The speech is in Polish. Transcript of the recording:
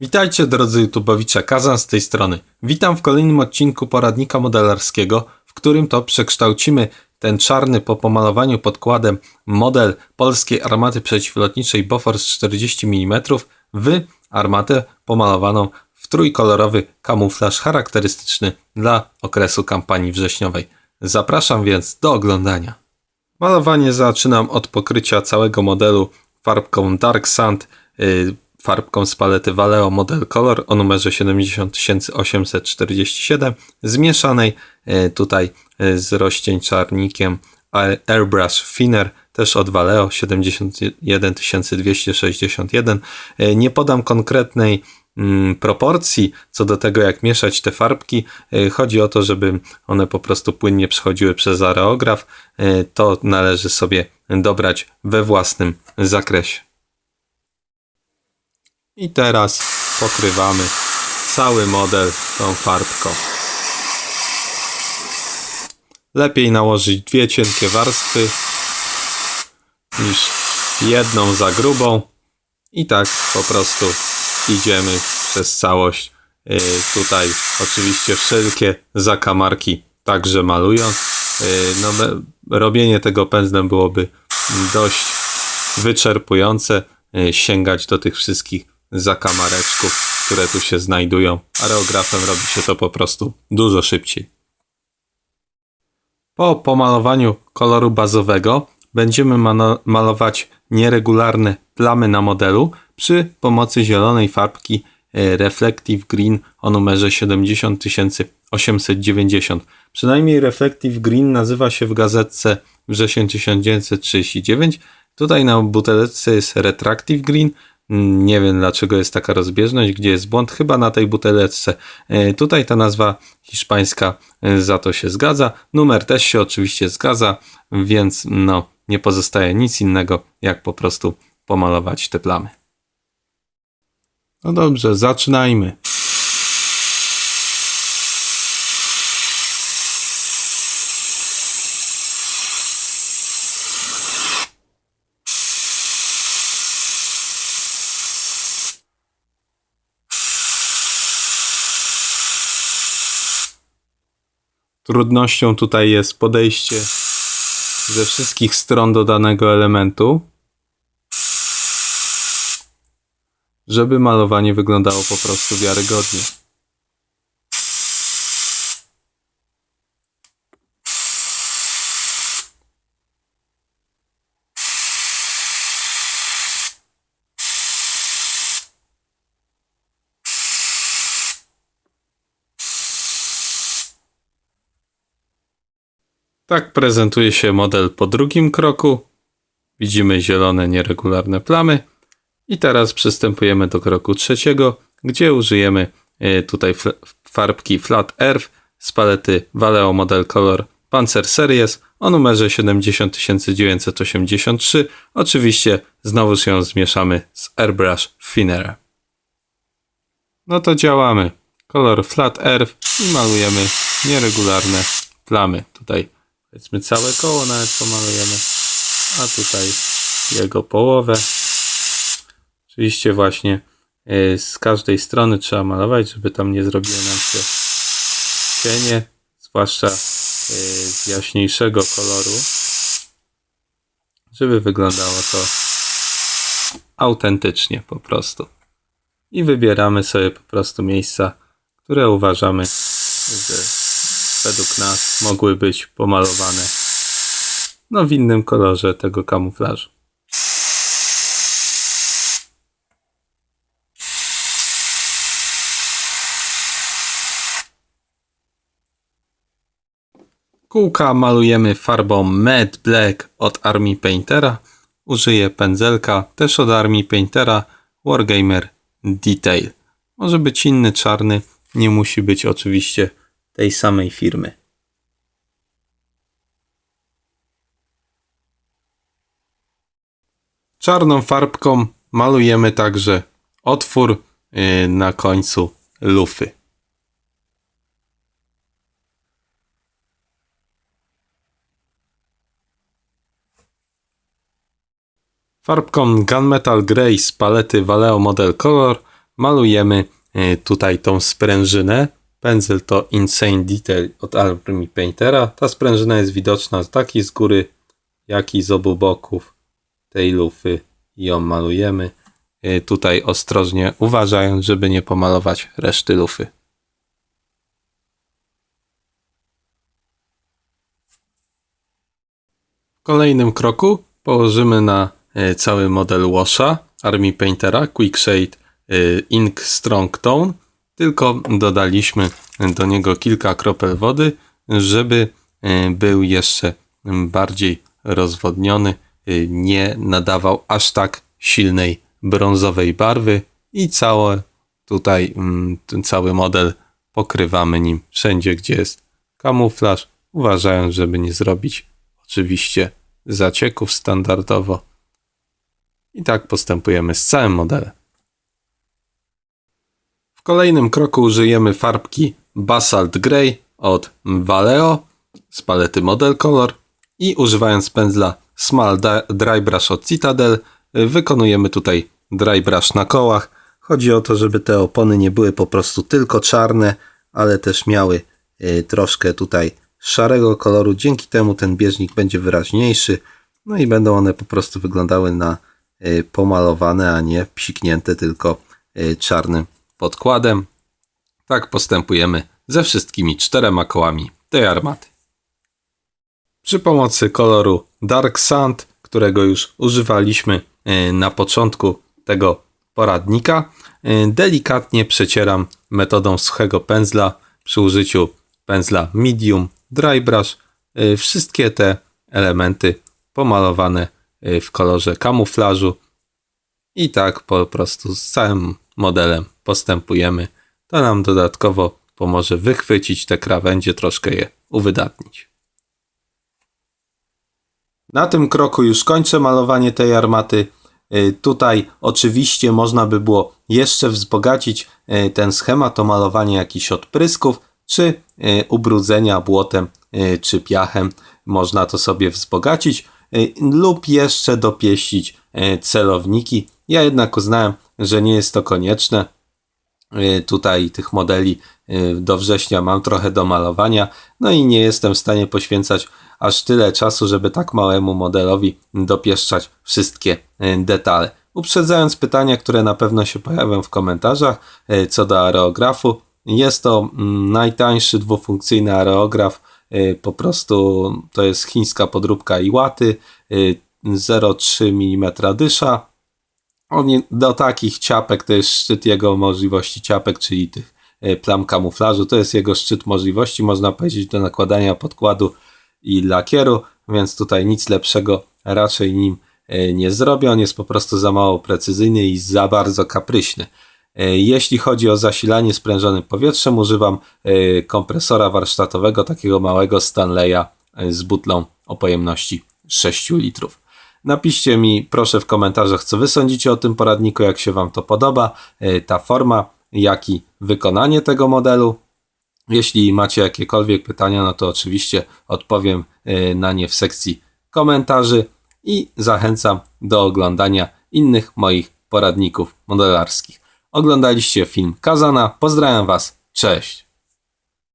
Witajcie drodzy YouTubeowicze, Kazan z tej strony. Witam w kolejnym odcinku poradnika modelarskiego, w którym to przekształcimy ten czarny po pomalowaniu podkładem model polskiej armaty przeciwlotniczej Bofors 40 mm w armatę pomalowaną w trójkolorowy kamuflaż charakterystyczny dla okresu kampanii wrześniowej. Zapraszam więc do oglądania. Malowanie zaczynam od pokrycia całego modelu farbką Dark Sand, yy, farbką z palety Vallejo Model Color o numerze 70847, zmieszanej yy, tutaj yy, z rozcieńczarnikiem Air- Airbrush Thinner, też od Vallejo 71261. Yy, Nie podam konkretnej mm, proporcji co do tego, jak mieszać te farbki. Chodzi o to, żeby one po prostu płynnie przechodziły przez areograf. To należy sobie dobrać we własnym zakresie. I teraz pokrywamy cały model tą farbką. Lepiej nałożyć dwie cienkie warstwy niż jedną za grubą. I tak po prostu idziemy przez całość. Yy, tutaj oczywiście wszelkie zakamarki także malując. Yy, no, robienie tego pędzlem byłoby dość wyczerpujące. Yy, sięgać do tych wszystkich zakamareczków, które tu się znajdują. Areografem robi się to po prostu dużo szybciej. Po pomalowaniu koloru bazowego będziemy malować nieregularne plamy na modelu przy pomocy zielonej farbki e, Reflective Green o numerze 70890. Przynajmniej Reflective Green nazywa się w gazetce wrzesień 1939. Tutaj na buteleczce jest Retractive Green. Nie wiem dlaczego jest taka rozbieżność, gdzie jest błąd, chyba na tej buteleczce. E, Tutaj ta nazwa hiszpańska e, za to się zgadza. Numer też się oczywiście zgadza, więc no nie pozostaje nic innego, jak po prostu pomalować te plamy. No dobrze, zaczynajmy. Trudnością tutaj jest podejście ze wszystkich stron do danego elementu, żeby malowanie wyglądało po prostu wiarygodnie. Tak prezentuje się model po drugim kroku. Widzimy zielone, nieregularne plamy. I teraz przystępujemy do kroku trzeciego, gdzie użyjemy e, tutaj farbki Flat Earth z palety Vallejo Model Color Panzer Series o numerze 70983. Oczywiście znowuż ją zmieszamy z Airbrush Thinner. No to działamy. Kolor Flat Earth i malujemy nieregularne plamy. Tutaj powiedzmy całe koło nawet pomalujemy, a tutaj jego połowę. Oczywiście właśnie y, z każdej strony trzeba malować, żeby tam nie zrobiły nam się cienie, zwłaszcza y, z jaśniejszego koloru, żeby wyglądało to autentycznie po prostu. I wybieramy sobie po prostu miejsca, które uważamy, że według nas mogły być pomalowane no w innym kolorze tego kamuflażu. Kółka malujemy farbą Matte Black od Army Paintera. Użyję pędzelka też od Army Paintera Wargamer Detail. Może być inny czarny, nie musi być oczywiście tej samej firmy. Czarną farbką malujemy także otwór yy, na końcu lufy. Farbką Gunmetal Grey z palety Vallejo Model Color malujemy e, tutaj tą sprężynę. Pędzel to Insane Detail od Army Paintera. Ta sprężyna jest widoczna tak i z góry, jak i z obu boków tej lufy i ją malujemy. E, Tutaj ostrożnie uważając, żeby nie pomalować reszty lufy. W kolejnym kroku położymy na e, cały model washa Army Paintera Quick Shade e, Ink Strong Tone. Tylko dodaliśmy do niego kilka kropel wody, żeby e, był jeszcze bardziej rozwodniony, e, nie nadawał aż tak silnej brązowej barwy i całe tutaj mm, cały model pokrywamy nim wszędzie, gdzie jest kamuflaż, uważając, żeby nie zrobić oczywiście zacieków standardowo. I tak postępujemy z całym modelem. Kolejnym kroku użyjemy farbki Basalt Grey od Valeo z palety Model Color i używając pędzla Small Dry Brush od Citadel wykonujemy tutaj dry brush na kołach. Chodzi o to, żeby te opony nie były po prostu tylko czarne, ale też miały y, troszkę tutaj szarego koloru. Dzięki temu ten bieżnik będzie wyraźniejszy. No i będą one po prostu wyglądały na y, pomalowane, a nie psiknięte tylko y, czarnym podkładem. Tak postępujemy ze wszystkimi czterema kołami tej armaty. Przy pomocy koloru Dark Sand, którego już używaliśmy y, na początku tego poradnika, y, delikatnie przecieram metodą suchego pędzla przy użyciu pędzla Medium Dry Brush y, wszystkie te elementy pomalowane w kolorze kamuflażu i tak po prostu z całym modelem postępujemy. To nam dodatkowo pomoże wychwycić te krawędzie, troszkę je uwydatnić. Na tym kroku już kończę malowanie tej armaty. Y, Tutaj oczywiście można by było jeszcze wzbogacić y, ten schemat o malowanie jakichś odprysków, czy y, ubrudzenia błotem, czy piachem. Można to sobie wzbogacić lub jeszcze dopieścić celowniki. Ja jednak uznałem, że nie jest to konieczne. Y, Tutaj tych modeli y, do września mam trochę do malowania, no i nie jestem w stanie poświęcać aż tyle czasu, żeby tak małemu modelowi dopieszczać wszystkie y, detale. Uprzedzając pytania, które na pewno się pojawią w komentarzach co do areografu, jest to mm, najtańszy dwufunkcyjny areograf, y, po prostu to jest chińska podróbka Iłaty, y, 0,3 mm dysza, on do takich ciapek to jest szczyt jego możliwości ciapek, czyli tych e, plam kamuflażu. To jest jego szczyt możliwości, można powiedzieć, do nakładania podkładu i lakieru, więc tutaj nic lepszego raczej nim e, nie zrobię. On jest po prostu za mało precyzyjny i za bardzo kapryśny. E, Jeśli chodzi o zasilanie sprężonym powietrzem, używam kompresora warsztatowego, takiego małego Stanleya z butlą o pojemności 6 litrów. Napiszcie mi proszę w komentarzach, co wy sądzicie o tym poradniku, jak się wam to podoba, e, ta forma, jak i wykonanie tego modelu. Jeśli macie jakiekolwiek pytania, no to oczywiście odpowiem e, na nie w sekcji komentarzy i zachęcam do oglądania innych moich poradników modelarskich. Oglądaliście film Kazana. Pozdrawiam Was. Cześć.